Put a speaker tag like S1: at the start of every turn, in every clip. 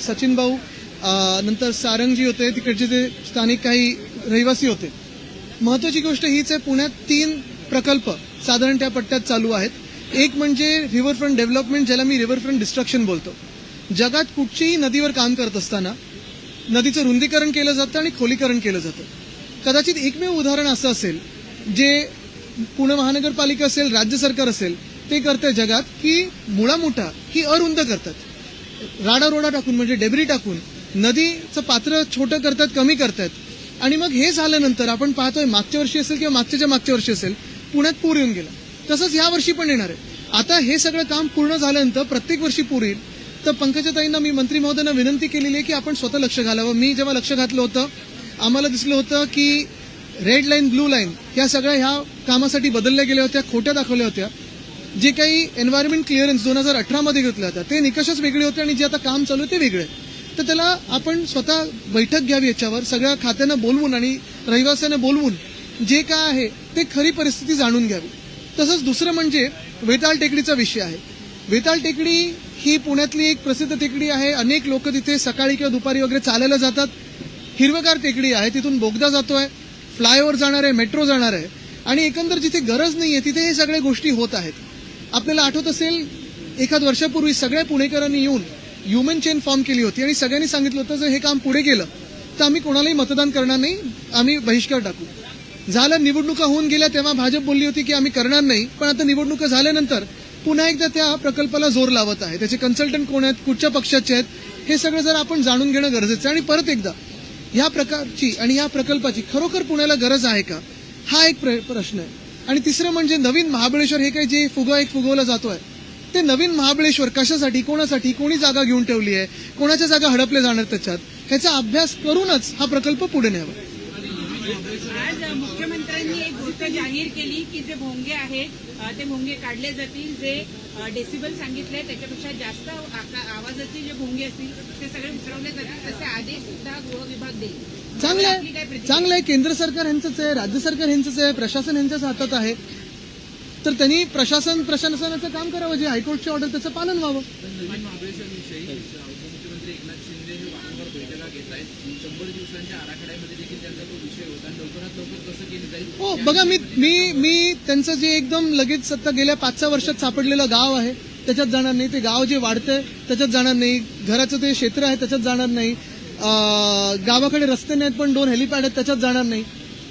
S1: सचिन भाऊ नंतर सारंगजी होते तिकडचे ते स्थानिक काही रहिवासी होते. महत्वाची गोष्ट हीच आहे पुण्यात तीन प्रकल्प साधारण त्या पट्ट्यात चालू आहेत. एक म्हणजे रिव्हरफ्रंट डेव्हलपमेंट ज्याला मी रिव्हरफ्रंट डिस्ट्रक्शन बोलतो. जगात कुठचीही नदीवर काम करत असताना नदीचं रुंदीकरण केलं जातं आणि खोलीकरण केलं जातं. कदाचित एकमेव उदाहरण असं असेल जे पुणे महानगरपालिका असेल राज्य सरकार असेल ते करतंय जगात की मुळामुठा ही अरुंद करतात. राडा रोडा टाकून म्हणजे डेबरी टाकून नदीचं पात्र छोटं करतात कमी करतात. आणि मग हे झाल्यानंतर आपण पाहतोय मागच्या वर्षी असेल किंवा मागच्याच्या मागच्या वर्षी असेल पुण्यात पूर येऊन गेला. तसंच या वर्षी पण येणार आहे. आता हे सगळं काम पूर्ण झाल्यानंतर प्रत्येक वर्षी पूर येईल. तर पंकजाताईंना मी मंत्री महोदयांना विनंती केलेली आहे की आपण स्वतः लक्ष घालावं. मी जेव्हा लक्ष घातलं होतं आम्हाला दिसलं होतं की रेड लाईन ब्लू लाईन या सगळ्या ह्या कामासाठी बदलल्या गेल्या होत्या खोट्या दाखवल्या होत्या. जे काही एन्व्हायरमेंट क्लिअरन्स दोन हजार अठरामध्ये घेतल्या होत्या ते निकषच वेगळे होते आणि जे आता काम चालू आहे ते वेगळे. आहे. तर त्याला आपण स्वतः बैठक घ्यावी याच्यावर सगळ्या खात्यांना बोलवून आणि रहिवाशांना बोलवून जे काय आहे ते खरी परिस्थिती जाणून घ्यावी. तसंच दुसरं म्हणजे वेताळ टेकडीचा विषय आहे. वेताळ टेकडी ही पुण्यातली एक प्रसिद्ध टेकडी आहे. अनेक लोक तिथे सकाळी किंवा दुपारी वगैरे चालायला जातात. हिरवगार टेकडी आहे तिथून बोगदा जातोय फ्लायओव्हर जाणार आहे मेट्रो जाणार आहे. आणि एकंदर जिथे गरज नाही आहे तिथे हे सगळ्या गोष्टी होत आहेत. आपल्याला आठवत असेल एखाद वर्षापूर्वी सगळ्या पुणेकरांनी येऊन ह्युमन चेन फॉर्म केली होती आणि सगळ्यांनी सांगितलं होतं जर हे काम पुढे गेलं तर आम्ही कोणालाही मतदान करणार नाही आम्ही बहिष्कार टाकू. झालं निवडणुका होऊन गेल्या तेव्हा भाजप बोलली होती की आम्ही करणार नाही पण आता निवडणुका झाल्यानंतर पुन्हा एकदा त्या प्रकल्पाला जोर लावत आहे त्याचे कन्सल्टंट कोण आहेत कुठच्या पक्षाचे आहेत हे सगळं जर आपण जाणून घेणं गरजेचं आहे. आणि परत एकदा या प्रकारची आणि या प्रकल्पाची खरोखर पुण्याला गरज आहे का? हा एक प्र- प्रश्न आहे. आणि तिसरं म्हणजे नवीन महाबळेश्वर हे काही जे फुगा एक फुगवलं जातोय ते नवीन महाबळेश्वर कशासाठी कोणासाठी कोणी जागा घेऊन ठेवली आहे कोणाच्या जागा हडपल्या जाणार त्याच्यात ह्याचा अभ्यास करूनच हा प्रकल्प पुढे न्यावा.
S2: आज मुख्यमंत्र्यांनी एक गोष्ट जाहीर केली की जे भोंगे आहेत ते भोंगे काढले जातील जे डेसिबल सांगितले त्याच्यापेक्षा जास्त आका- आवाजाचे जे भोंगे असतील ते सगळे उतरवले जातील तसे आदेश सुद्धा गृह विभाग देईल.
S1: चांगलं आहे? चांगलं आहे. केंद्र सरकार ह्यांचंच आहे राज्य सरकार ह्यांचंच आहे प्रशासन ह्यांच्याच हातात आहे. तर त्यांनी प्रशासन प्रशासनाचं काम करावं जे हायकोर्टची ऑर्डर त्याचं पालन व्हावं.
S3: हे
S1: बघा मी मी मी त्यांचं जे एकदम लगेच आता गेल्या पाच सहा वर्षात सापडलेलं गाव आहे त्याच्यात जाणार नाही. ते गाव जे वाढतंय त्याच्यात जाणार नाही. घराचं ते क्षेत्र आहे त्याच्यात जाणार नाही. गावाकडे रस्ते नाहीत पण दोन हेलिपॅड आहेत त्याच्यात जाणार नाही.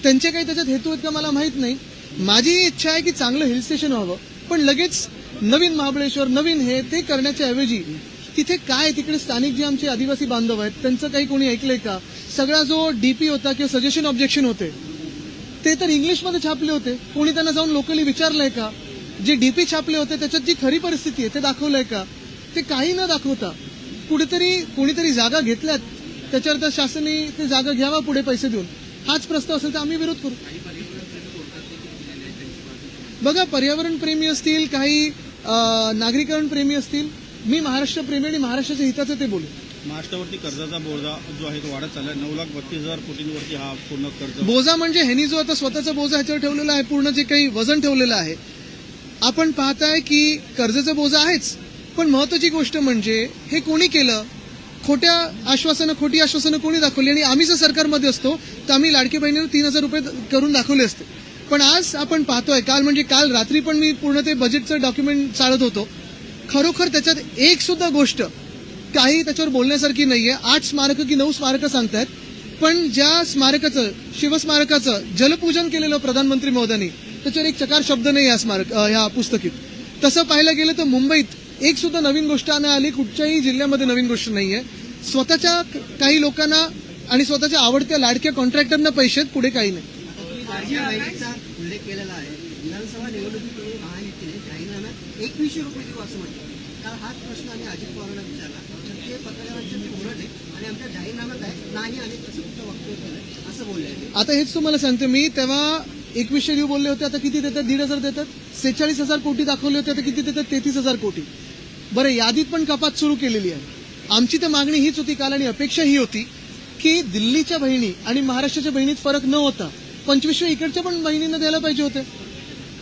S1: त्यांचे काही त्याच्यात हेतू आहेत का मला माहीत नाही. माझी इच्छा आहे की चांगलं हिल स्टेशन व्हावं. पण लगेच नवीन महाबळेश्वर नवीन हे ते करण्याच्या ऐवजी तिथे काय तिकडे स्थानिक जे आमचे आदिवासी बांधव आहेत त्यांचं काही कोणी ऐकलंय का? सगळा जो डीपी होता किंवा सजेशन ऑब्जेक्शन होते ते तर इंग्लिशमध्ये छापले होते. कोणी त्यांना जाऊन लोकली विचारलंय का? जे डीपी छापले होते त्याच्यात जी खरी परिस्थिती आहे ते दाखवलंय का? ते काही न दाखवता कुठेतरी कोणीतरी जागा घेतल्यात. त्याच्यावर तर शासनाने ते जागा घ्यावा पुढे पैसे देऊन. हाच प्रस्ताव असेल तर आम्ही विरोध करू. बघा पर्यावरण प्रेमी असतील काही नागरीकरण प्रेमी असतील मी महाराष्ट्र प्रेमी आणि महाराष्ट्राच्या हिताचं ते बोलू.
S4: महाराष्ट्रावरती कर्जाचा बोजा जो आहे तो वाढत चालला आहे नऊ लाख बत्तीस हजार कोटींवरती हा पूर्ण कर्ज
S1: बोजा म्हणजे ह्यांनी जो आता स्वतःचा बोजा ह्याच्यावर ठेवलेला आहे पूर्ण जे काही वजन ठेवलेलं आहे. आपण पाहताय की कर्जाचा बोजा आहेच पण महत्वाची गोष्ट म्हणजे हे कोणी केलं? खोट्या आश्वासनं खोटी आश्वासनं कोणी दाखवली? आणि आम्ही जर सरकारमध्ये असतो तर आम्ही लाडकी बहिणीनं तीन हजार रुपये करून दाखवले असते. पण आज आपण पाहतोय काल म्हणजे काल रात्री पण मी पूर्ण ते बजेटचं डॉक्युमेंट चाळत होतो. खरोखर त्याच्यात एक सुद्धा गोष्ट काही त्याच्यावर बोलण्यासारखी नाहीये. आठ स्मारकं की नऊ स्मारकं सांगतायत. पण ज्या स्मारकाचं शिवस्मारकाचं जलपूजन केलेलं प्रधानमंत्री महोदयांनी त्याच्यावर एक चकार शब्द नाही या स्मारक या ह्या पुस्तकीत. तसं पाहायला गेलं तर मुंबईत एक सुद्धा नवीन गोष्ट आणण्यात आली कुठच्याही जिल्ह्यामध्ये नवीन गोष्ट नाहीये. स्वतःच्या काही लोकांना आणि स्वतःच्या आवडत्या लाडक्या कॉन्ट्रॅक्टरना पैसे आहेत, पुढे काही नाही.
S5: लाडक्या बहिणीचा उल्लेख केलेला आहे. विधानसभा निवडणुकीपूर्वी महायुतीने जाहीरनामा एकवीसशे रुपये देऊ असं म्हटलं. काल हाच प्रश्न आम्ही अजित पवारांना विचारला. तर ते पत्रकारांचे ते बोलत आहे आणि आमच्या जाहीरनाम्यात आहे नाही आणि तसं तुमचं वक्तव्य केलं असं बोलले आहे.
S1: आता हेच तुम्हाला सांगतो मी तेव्हा एकवीसशे देऊ बोलले होते आता किती देतात? दीड हजार देतात. सेहेचाळीस हजार कोटी दाखवले होते आता किती देतात? तेहतीस हजार कोटी. बरं यादीत पण कपात सुरू केलेली आहे. आमची तर मागणी हीच होती काल आणि अपेक्षा ही होती की दिल्लीच्या बहिणी आणि महाराष्ट्राच्या बहिणीत फरक न होता पंचवीसशे इकडच्या पण बहिणींना द्यायला पाहिजे होते.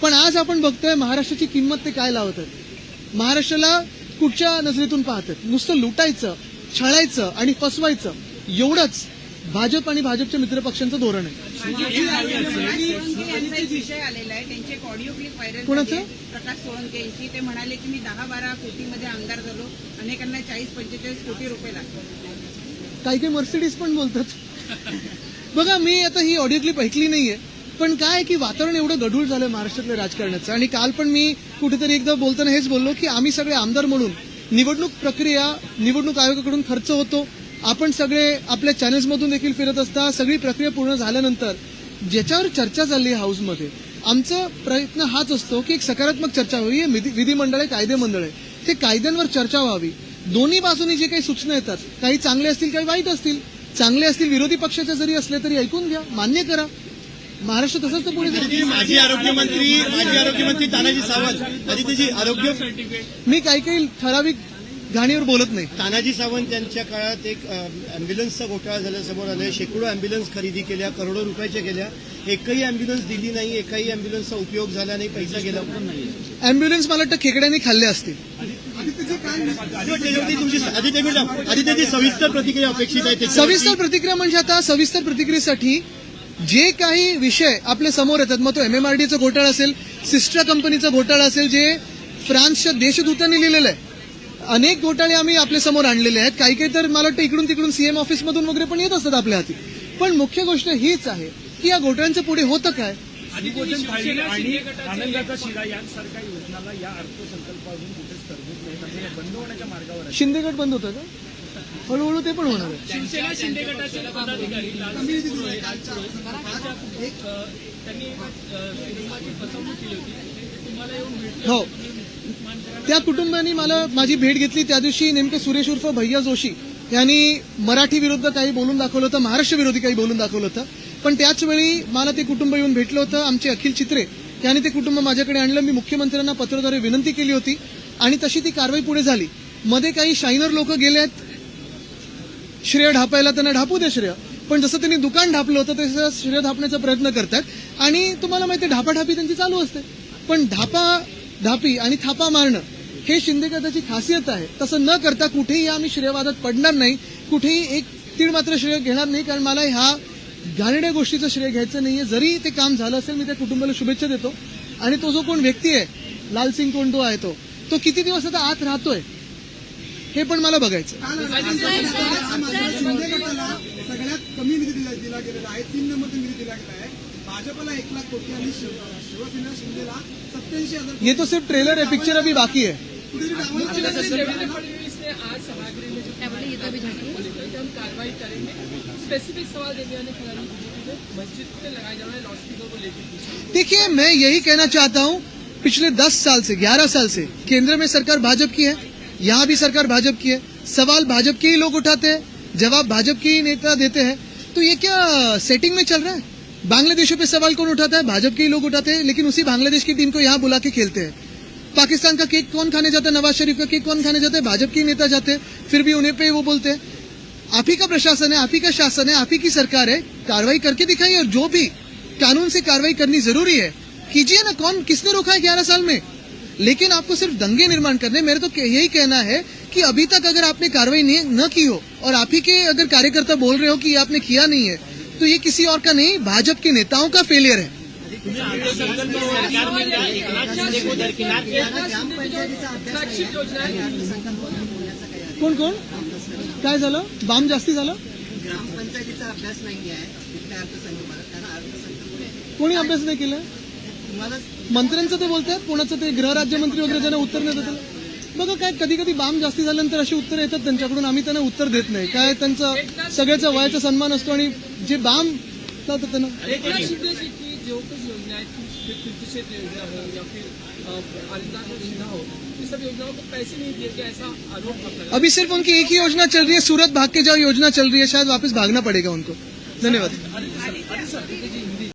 S1: पण आज आपण बघतोय महाराष्ट्राची किंमत ते काय लावत आहेत. महाराष्ट्राला कुठच्या नजरेतून पाहतात नुसतं लुटायचं छळायचं आणि फसवायचं एवढंच भाजप आणि भाजपच्या मित्रपक्षांचं धोरण आहे.
S2: विषय आलेला आहे. त्यांची एक audio clip viral. Prakash Solanke यांची. ते म्हणाले की मी दहा बारा कोटीमध्ये आमदार झालो. अनेकांना चाळीस पंचेचाळीस कोटी रुपये लागतात
S1: काही काही मर्सिडीज पण बोलतात. बघा मी आता ही ऑडिओ क्लिप ऐकली नाहीये. पण काय की वातावरण एवढं गढूळ झालं महाराष्ट्रातल्या राजकारणाचं. आणि काल पण मी कुठेतरी एकदा बोलताना हेच बोललो की आम्ही सगळे आमदार म्हणून निवडणूक प्रक्रिया निवडणूक आयोगाकडून खर्च होतो. आपण सगळे आपल्या चॅनल्समधून देखील फिरत असता. सगळी प्रक्रिया पूर्ण झाल्यानंतर ज्याच्यावर चर्चा चालली हाऊसमध्ये आमचा प्रयत्न हाच असतो की एक सकारात्मक चर्चा व्हावी हे विधी- विधिमंडळ आहे कायदे मंडळ आहे. ते कायद्यांवर चर्चा व्हावी. दोन्ही बाजूनी जे काही सूचना येतात काही चांगले असतील काही वाईट असतील चांगले असतील विरोधी पक्षाचे जरी असले तरी ऐकून घ्या मान्य करा. महाराष्ट्र तसंच तर पुढे.
S4: माजी आरोग्यमंत्री माजी आरोग्यमंत्री तानाजी सावंत आरोग्य
S1: मी काही काही ठराविक घाणीवर बोलत नाही.
S4: तानाजी सावंत यांच्या काळात एक अँब्युलन्सचा घोटाळा झाल्या समोर आलाय. शेकडो अँब्युलन्स खरेदी केल्या करोडो रुपयाच्या केल्या एकही अँब्युलन्स दिली नाही एकही अँब्युलन्सचा उपयोग झाला नाही पैसा गेला. पण नाही
S1: अँब्युलन्स मला वाटतं खेकड्यांनी खाल्ले असतील.
S4: सविस्तर प्रतिक्रिया अपेक्षित आहे.
S1: सविस्तर प्रतिक्रिया म्हणजे आता सविस्तर प्रतिक्रियेसाठी जे काही विषय आपल्यासमोर येतात मग तो एमएमआरडीचा घोटाळा असेल सिस्टर कंपनीचा घोटाळा असेल जे फ्रान्सच्या देशदूतांनी लिहिलेलं आहे. अनेक घोटाळे आम्ही आपल्यासमोर आणलेले आहेत. काही काही तर मला वाटतं इकडून तिकडून सीएम ऑफिसमधून वगैरे पण येत असतात आपल्या हाती. पण मुख्य गोष्ट हीच आहे की या घोटाळ्यांचं पुढे होतं काय?
S6: अधिभोजन थाळी आणि आनंदाचा शिरा यांसारख्या योजनाला या अर्थसंकल्पातून कुठेच तरतूद नाही. म्हणजे हे
S1: शिंदे गट बंद होतं का? हळूहळू ते पण होणार आहे.
S6: शिवसेना शिंदे गटाचे पदाधिकारी त्यांनी फसवणूक केली होती. तुम्हाला येऊन
S1: हो. त्या कुटुंबाने मला माझी भेट घेतली. त्या दिवशी नेमकं सुरेश उर्फ भैया जोशी यांनी मराठी विरुद्ध काही बोलून दाखवलं होतं महाराष्ट्र विरोधी काही बोलून दाखवलं होतं. पण त्याचवेळी मला ते कुटुंब येऊन भेटलं होतं आमचे अखिल चित्रे यांनी ते कुटुंब माझ्याकडे आणलं. मी मुख्यमंत्र्यांना पत्राद्वारे विनंती केली होती आणि तशी ती कारवाई पुढे झाली. मध्ये काही शायनर लोक गेले आहेत श्रेय ढापायला त्यांना ढापू दे श्रेय. पण जसं त्यांनी दुकान ढापलं होतं तसं श्रेय ढापण्याचा प्रयत्न करतात. आणि तुम्हाला माहिती आहे, ढापाढापी त्यांची चालू असते. पण ढापा ढापी आणि थापा मारणं हे शिंदे गटाची खासियत आहे. तसं न करता कुठेही आम्ही श्रेयवादात पडणार नाही. कुठेही एक तीळ मात्र श्रेय घेणार नाही कारण मला ह्या घाणेड्या गोष्टीचं श्रेय घ्यायचं नाहीये. जरी ते काम झालं असेल मी त्या कुटुंबाला शुभेच्छा देतो. आणि तो जो कोण व्यक्ती आहे लालसिंग कोंडो आहे तो तो किती दिवस आता आत राहतोय हे पण मला बघायचं
S7: सगळ्यात कमी निधी दिला गेलेला आहे. तीन नंबरचा निधी दिला गेला आहे. भाजपला एक लाख कोटी आणि शिव- शिवसेना शिंदेला सत्याऐंशी हजार
S1: ये तो सिर्फ ट्रेलर है पिक्चर अभी बाकी है देखिए, मैं यही कहना चाहता हूँ, पिछले दस साल से, ग्यारह साल से, केंद्र में सरकार भाजपा की है, यहाँ भी सरकार भाजपा की है। सवाल भाजपा के ही लोग उठाते हैं, जवाब भाजपा के ही नेता देते हैं। तो ये क्या सेटिंग में चल रहा है? बांग्लादेशों पे सवाल कौन उठाता है? भाजपा के ही लोग उठाते हैं, लेकिन उसी बांग्लादेश की टीम को यहाँ बुला के खेलते हैं। पाकिस्तान का केक कौन खाने जाता है? नवाज़ शरीफ का केक कौन खाने जाता है? भाजपा के नेता जाते हैं, फिर भी उन्हें पे वो बोलते हैं। आप ही का प्रशासन है, आप ही का शासन है, आप ही की सरकार है, कार्रवाई करके दिखाइए और जो भी कानून से कार्रवाई करनी ज़रूरी है, कीजिए ना कौन, किसने रोका है ग्यारह साल में? लेकिन आपको सिर्फ़ दंगे निर्माण करने मेरे तो यही कहना है कि अभी तक अगर आपने कार्रवाई न की हो और आप ही के अगर कार्यकर्ता बोल रहे हो कि आपने किया नहीं है तो ये किसी और का नहीं, भाजपा के नेताओं का फेलियर है। कोण कोण? काय झालं? बाम जास्ती झालं?
S5: ग्रामपंचायतीचा अभ्यास नाही आहे अर्थसंकल्पात कारण अर्थसंकल्प
S1: कोणी अभ्यास नाही केला? मंत्र्यांचं ते बोलतात कोणाचं ते गृहराज्यमंत्री वगैरे ज्यांना उत्तर नाही देतात. बघा काय कधी कधी बाम जास्ती झाल्यानंतर अशी उत्तर येतात त्यांच्याकडून आम्ही त्यांना उत्तर देत नाही. काय त्यांचा सगळ्याचा वयाचा सन्मान असतो आणि जे बाम जातात त्यांना
S6: जी कुछ योजनाएँ थी कृषि क्षेत्र योजना हो या फिर आलिंदा योजना हो ये सब योजनाओं को पैसे नहीं दिए गए ऐसा आरोप लगा
S1: अभी सिर्फ़ उनकी एक ही योजना चल रही है सूरत भाग के जाओ योजना चल रही है शायद वापस भागना पड़ेगा उनको। धन्यवाद।